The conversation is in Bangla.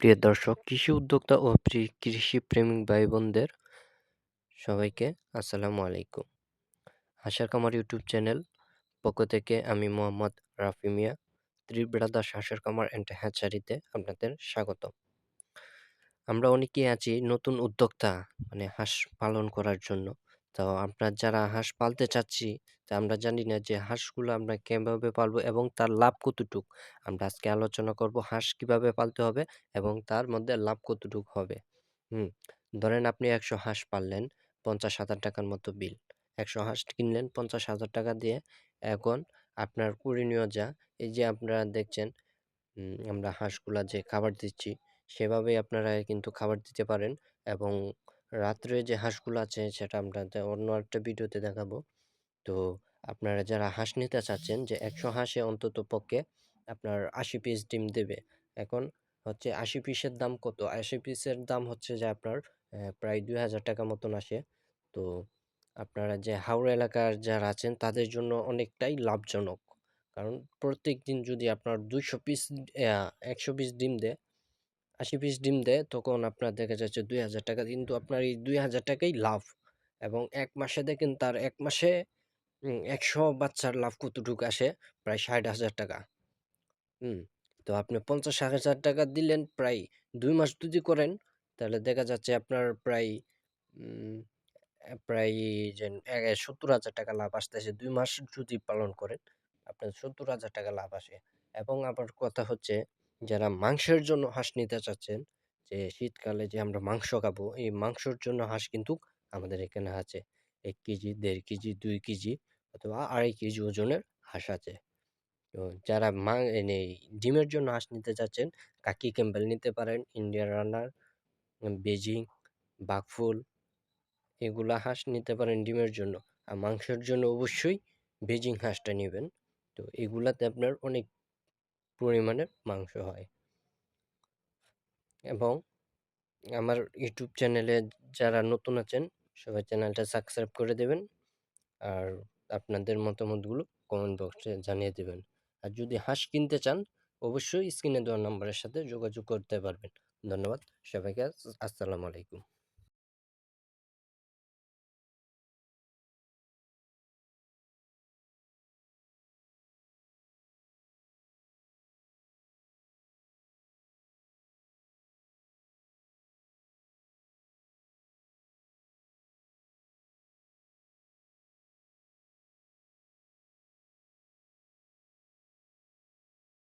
প্রিয় দর্শক, কৃষি উদ্যোক্তা ও কৃষি প্রেমিক ভাই বোনদের সবাইকে আসসালামু আলাইকুম। হাসার কামার ইউটিউব চ্যানেল পক্ষ থেকে আমি মোহাম্মদ রাফি মিয়া ত্রি ব্রাদার্স হাসার কামার অ্যান্ড হ্যাচারিতে আপনাদের স্বাগত আমরা অনেকেই আছি নতুন উদ্যোক্তা মানে হাঁস পালন করার জন্য। তো আমরা যারা হাঁস পালতে চাচ্ছি, তা আমরা জানি না যে হাঁসগুলো আমরা কীভাবে পালবো এবং তার লাভ কতটুক। আমরা আজকে আলোচনা করব হাঁস কীভাবে পালতে হবে এবং তার মধ্যে লাভ কতটুক হবে। হুম, ধরেন আপনি একশো হাঁস পাললেন, পঞ্চাশ হাজার টাকার মতো বিল। একশো হাঁস কিনলেন, পঞ্চাশ হাজার টাকা দিয়ে এখন আপনার করণীয় যা, এই যে আপনারা দেখছেন আমরা হাঁসগুলা যে খাবার দিচ্ছি, সেভাবেই আপনারা কিন্তু খাবার দিতে পারেন এবং রাত্রে যে হাঁসগুলো আছে সেটা আমরা অন্য একটা ভিডিওতে দেখাবো। তো আপনারা যারা হাঁস নিতে চাচ্ছেন যে একশো হাঁসে অন্তত পক্ষে আপনার আশি পিস ডিম দেবে। এখন হচ্ছে আশি পিসের দাম কত? আশি পিসের দাম হচ্ছে যে আপনার প্রায় দুই হাজার টাকা মতন আসে। তো আপনারা যে হাওড়া এলাকার যারা আছেন তাদের জন্য অনেকটাই লাভজনক। কারণ প্রত্যেক দিন যদি আপনার দুইশো পিস একশো পিস ডিম দেয় আশি পিস ডিম দেয়, তখন আপনার দেখা যাচ্ছে দুই হাজার টাকা। কিন্তু আপনার এই দুই হাজার টাকাই লাভ। এবং এক মাসে দেখেন তার এক মাসে একশো বাচ্চার লাভ কতটুকু আসে? প্রায় ষাট হাজার টাকা। হুম, তো আপনি পঞ্চাশ হাজার টাকা দিলেন প্রায় দুই মাস যদি করেন, তাহলে দেখা যাচ্ছে আপনার প্রায় প্রায় যে সত্তর হাজার টাকা লাভ আসতেছে। দুই মাস যদি পালন করেন, আপনার সত্তর হাজার টাকা লাভ আসে। এবং আবার কথা হচ্ছে যারা মাংসের জন্য হাঁস নিতে চাচ্ছেন, যে শীতকালে যে আমরা মাংস খাব, এই মাংসের জন্য হাঁস কিন্তু আমাদের এখানে আছে। এক কেজি, দেড় কেজি, দুই কেজি অথবা আড়াই কেজি ওজনের হাঁস আছে। তো যারা মা এনে ডিমের জন্য হাঁস নিতে চাচ্ছেন, কাকি ক্যাম্বেল নিতে পারেন, ইন্ডিয়ান রানার বেজিং বাঘফুল এগুলা হাঁস নিতে পারেন ডিমের জন্য। আর মাংসের জন্য অবশ্যই বেজিং হাঁসটা নেবেন। তো এগুলাতে আপনার অনেক পরিমাণের মাংস হয়। এবং আমার ইউটিউব চ্যানেলে যারা নতুন আছেন, সবাই চ্যানেলটা সাবস্ক্রাইব করে দেবেন আর আপনাদের মতামতগুলো কমেন্ট বক্সে জানিয়ে দেবেন। আর যদি হাঁস কিনতে চান, অবশ্যই স্ক্রিনে দেওয়া নাম্বারের সাথে যোগাযোগ করতে পারবেন। ধন্যবাদ সবাইকে আসসালামু আলাইকুম।